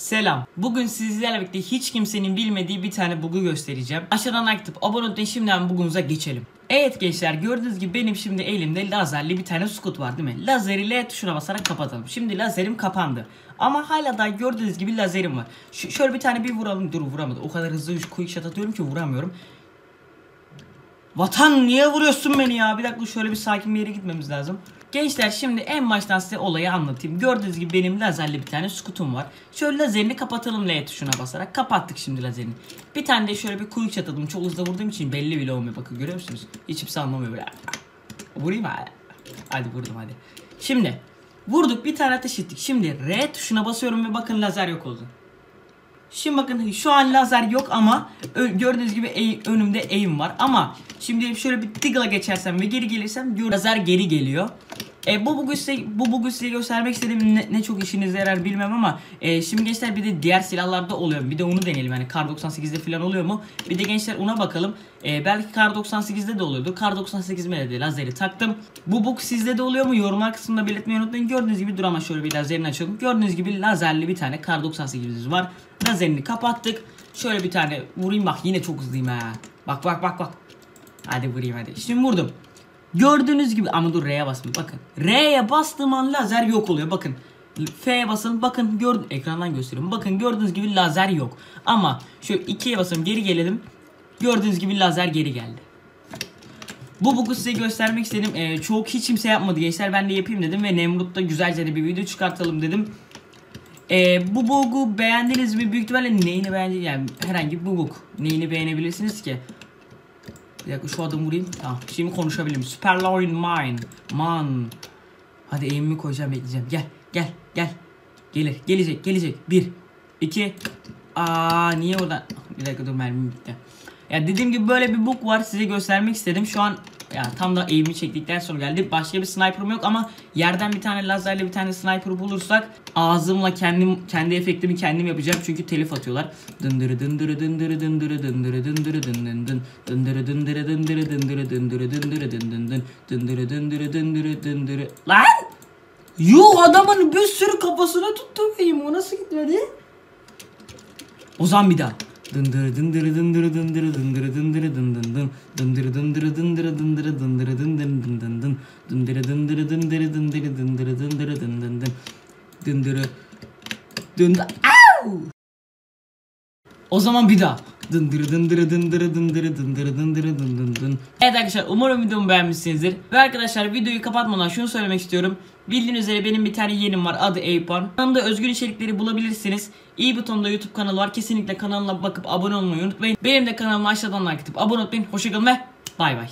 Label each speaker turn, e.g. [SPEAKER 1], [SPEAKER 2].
[SPEAKER 1] Selam. Bugün sizlerle birlikte hiç kimsenin bilmediği bir tane bug'u göstereceğim. Aşağıdan like atıp abone olun şimdiden bug'unuza geçelim. Evet gençler gördüğünüz gibi benim şimdi elimde lazerli bir tane scoot var değil mi? Lazeri L tuşuna basarak kapatalım. Şimdi lazerim kapandı. Ama hala daha gördüğünüz gibi lazerim var. Ş şöyle bir tane bir vuralım. Dur vuramadı. O kadar hızlı quick shot atıyorum ki vuramıyorum. Vatan niye vuruyorsun beni ya? Bir dakika şöyle bir sakin bir yere gitmemiz lazım. Gençler şimdi en baştan size olayı anlatayım. Gördüğünüz gibi benim lazerli bir tane skutum var. Şöyle lazerini kapatalım L tuşuna basarak. Kapattık şimdi lazerini. Bir tane de şöyle bir kuyuk çatadım. Çok hızlı vurduğum için belli bile olmuyor. Bakın görüyor musunuz? Hiç kimse anlamıyor böyle. Vurayım mı? Hadi vurdum hadi. Şimdi vurduk bir tane ateş ettik. Şimdi R tuşuna basıyorum ve bakın lazer yok oldu. Şimdi bakın şu an lazer yok ama gördüğünüz gibi önümde aim var. Ama şimdi şöyle bir tiggle'a geçersem ve geri gelirsem lazer geri geliyor. E, bu bugün size, bu bugün size göstermek istediğim ne, ne çok işinize yarar bilmem ama e, şimdi gençler bir de diğer silahlarda oluyor. Bir de onu deneyelim yani Kar 98'de falan oluyor mu? Bir de gençler ona bakalım. E, belki Kar 98'de de oluyordu. Kar 98 mi lazeri taktım. Bu bug sizde de oluyor mu? Yorumlar kısmında belirtmeyi unutmayın. Gördüğünüz gibi dur ama şöyle bir lazerini açalım. Gördüğünüz gibi lazerli bir tane Kar 98'imiz var. Lazerini kapattık. Şöyle bir tane vurayım bak yine çok hızlıyım ha. Bak bak bak bak. Hadi vurayım hadi. Şimdi vurdum. Gördüğünüz gibi ama dur R'ye basın bakın. R'ye bastığım an lazer yok oluyor bakın. F'ye basın bakın gör ekrandan gösteriyorum. Bakın gördüğünüz gibi lazer yok. Ama şu 2'ye basın geri gelelim. Gördüğünüz gibi lazer geri geldi. Bu bug'u size göstermek istedim. Ee, çok hiç kimse yapmadı gençler. Ben de yapayım dedim ve Nemrut'ta güzelce de bir video çıkartalım dedim. Ee, bu bug'u beğendiniz mi? Büyük ihtimalle neyini beğendiniz? Yani herhangi bir bug. Neyini beğenebilirsiniz ki? Bir dakika şu adamı vurayım. Tamam şimdi konuşabilirim. Superlord mine. Man. Hadi aim'imi koyacağım bekleyeceğim. Gel gel gel. Gelir gelecek gelecek. Bir. iki. Aa niye oradan? Bir dakika dur mermim bitti. Ya dediğim gibi böyle bir book var size göstermek istedim. Şu an ya tam da aim'i çektikten sonra geldi. Başka bir sniper'ım yok ama yerden bir tane lazerle bir tane sniper bulursak ağzımla kendim kendi efektimi kendim yapacağım çünkü telif atıyorlar. Dındırı dındırı dındırı dındırı dındırı dındırı dındırı dındırı dındırı dındırı dındırı dındırı dındırı dındırı dındırı dındırı dındırı dındırı Lan! Yuh adamın bir sürü kafasına tuttum benim o nasıl gitmedi? O zaman bir daha. O zaman bir daha. Dındırı dındırı dındırı dındırı dındırı dındırı dındın dın. Evet arkadaşlar umarım videomu beğenmişsinizdir. Ve arkadaşlar videoyu kapatmadan şunu söylemek istiyorum. Bildiğiniz üzere benim bir tane yeğenim var adı Eypan. Kanalımda özgür içerikleri bulabilirsiniz. İyi butonda YouTube kanalı var. Kesinlikle kanalına bakıp abone olmayı unutmayın. Benim de kanalıma aşağıdan like atıp abone olmayı. Hoşçakalın ve bay bay.